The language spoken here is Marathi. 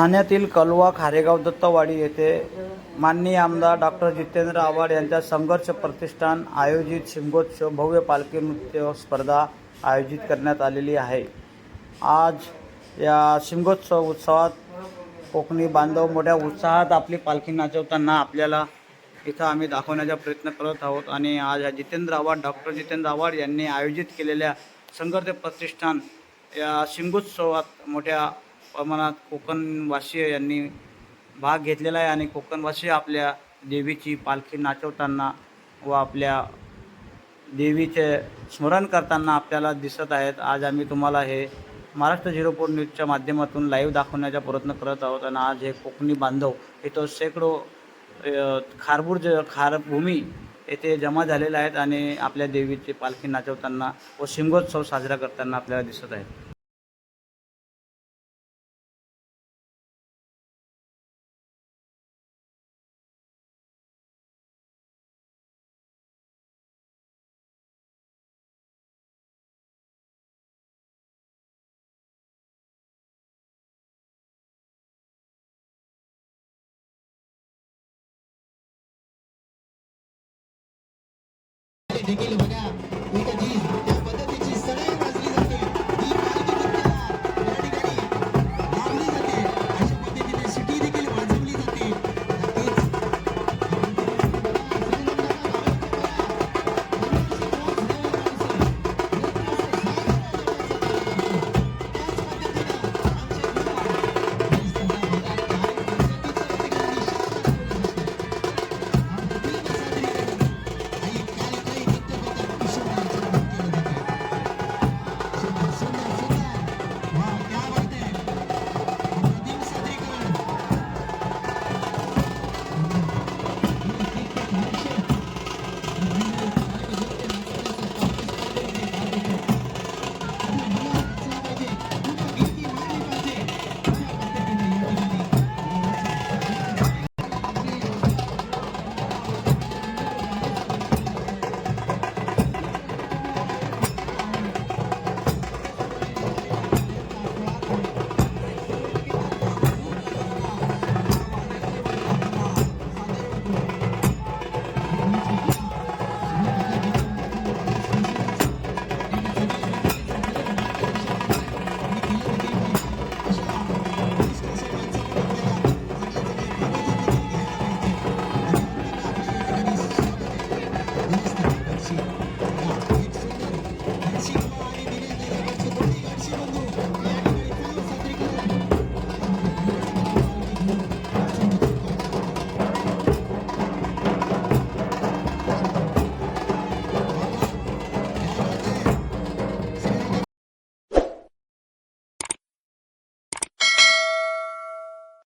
ठाण्यातील कलवा खारेगाव दत्तवाडी येथे माननीय आमदार डॉक्टर जितेंद्र आव्हाड यांच्या संघर्ष प्रतिष्ठान आयोजित शिमगोत्सव भव्य पालखी नृत्य स्पर्धा आयोजित करण्यात आलेली आहे. आज या शिमगोत्सव उत्सवात कोकणी बांधव मोठ्या उत्साहात आपली पालखी नाचवताना आपल्याला इथं आम्ही दाखवण्याचा प्रयत्न करत आहोत आणि आज या जितेंद्र आव्हाड डॉक्टर जितेंद्र आव्हाड यांनी आयोजित केलेल्या संघर्ष प्रतिष्ठान या शिमगोत्सवात मोठ्या प्रमाणात कोकणवासीय यांनी भाग घेतलेला आहे आणि कोकणवासी आपल्या देवीची पालखी नाचवताना व आपल्या देवीचे स्मरण करताना आपल्याला दिसत आहेत. आज आम्ही तुम्हाला हे महाराष्ट्र झिरो फोर न्यूजच्या माध्यमातून लाईव्ह दाखवण्याचा प्रयत्न करत आहोत आणि आज हे कोकणी बांधव इथं शेकडो खारबुर्ज खारबूर ज खारभूमी येथे जमा झालेले आहेत आणि आपल्या देवीची पालखी नाचवताना व शिमगोत्सव साजरा करताना आपल्याला दिसत आहेत. దగ్గర